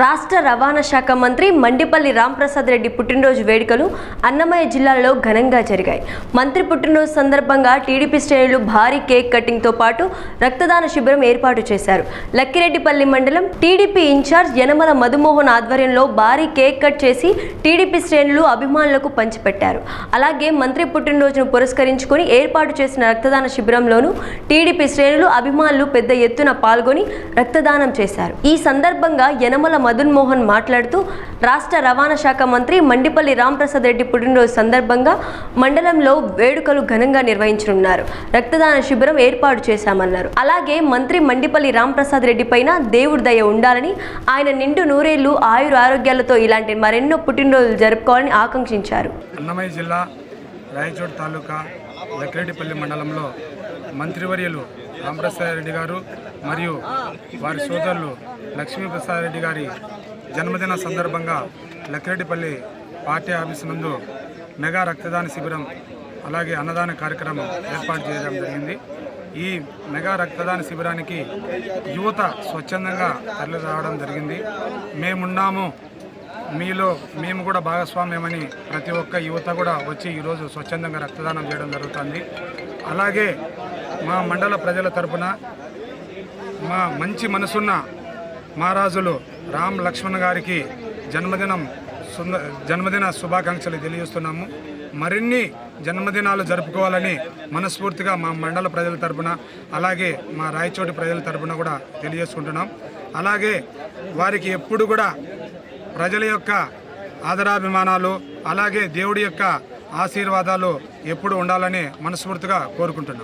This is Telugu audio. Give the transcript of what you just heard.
రాష్ట్ర రవాణా శాఖ మంత్రి మండిపల్లి రాంప్రసాద్ రెడ్డి పుట్టినరోజు వేడుకలు అన్నమయ్య జిల్లాలో ఘనంగా జరిగాయి. మంత్రి పుట్టినరోజు సందర్భంగా టీడీపీ శ్రేణులు భారీ కేక్ కటింగ్తో పాటు రక్తదాన శిబిరం ఏర్పాటు చేశారు. లక్కిరెడ్డిపల్లి మండలం టీడీపీ ఇన్ఛార్జ్ యనమల మధుమోహన్ ఆధ్వర్యంలో భారీ కేక్ కట్ చేసి టీడీపీ శ్రేణులు అభిమానులకు పంచిపెట్టారు. అలాగే మంత్రి పుట్టినరోజును పురస్కరించుకొని ఏర్పాటు చేసిన రక్తదాన శిబిరంలోనూ టీడీపీ శ్రేణులు అభిమానులు పెద్ద ఎత్తున పాల్గొని రక్తదానం చేశారు. ఈ సందర్భంగా యనమల మదన్ మోహన్ మాట్లాడుతూ రాష్ట్ర రవాణా శాఖ మంత్రి మండిపల్లి రాంప్రసాద్ రెడ్డి పుట్టినరోజు సందర్భంగా మండలంలో వేడుకలు ఘనంగా నిర్వహించనున్నారు. రక్తదాన శిబిరం ఏర్పాటు చేశామన్నారు. అలాగే మంత్రి మండిపల్లి రాంప్రసాద్ రెడ్డి పైన దేవుడి దయ ఉండాలని ఆయన నిండు నూరేళ్ళు ఆయుర ఆరోగ్యాలతో ఇలాంటి మరెన్నో పుట్టినరోజులు జరుపుకోవాలని ఆకాంక్షించారు. అన్నమయ్య జిల్లా రాయచోటి తాలూకా లక్కిరెడ్డిపల్లి మండలంలో మంత్రివర్యులు రామప్రసాద్ రెడ్డి గారు మరియు వారి సోదరులు లక్ష్మీప్రసాద్ రెడ్డి గారి జన్మదిన సందర్భంగా లక్కిరెడ్డిపల్లి పార్టీ ఆఫీస్ నందు మెగా రక్తదాన శిబిరం అలాగే అన్నదాన కార్యక్రమం ఏర్పాటు చేయడం జరిగింది. ఈ మెగా రక్తదాన శిబిరానికి యువత స్వచ్ఛందంగా తరలి రావడం జరిగింది. మేమున్నాము మీలో మేము కూడా భాగస్వామ్యమని ప్రతి ఒక్క యువత కూడా వచ్చి ఈరోజు స్వచ్ఛందంగా రక్తదానం చేయడం జరుగుతుంది. అలాగే మా మండల ప్రజల తరపున మా మంచి మనసున్న మహారాజులు రామ్ లక్ష్మణ్ గారికి జన్మదినం సుంద జన్మదిన శుభాకాంక్షలు తెలియజేస్తున్నాము. మరిన్ని జన్మదినాలు జరుపుకోవాలని మనస్ఫూర్తిగా మా మండల ప్రజల తరపున అలాగే మా రాయచోటి ప్రజల తరపున కూడా తెలియజేసుకుంటున్నాం. అలాగే వారికి ఎప్పుడు కూడా ప్రజల యొక్క ఆదరాభిమానాలు అలాగే దేవుడి యొక్క ఆశీర్వాదాలు ఎప్పుడు ఉండాలని మనస్ఫూర్తిగా కోరుకుంటున్నాం.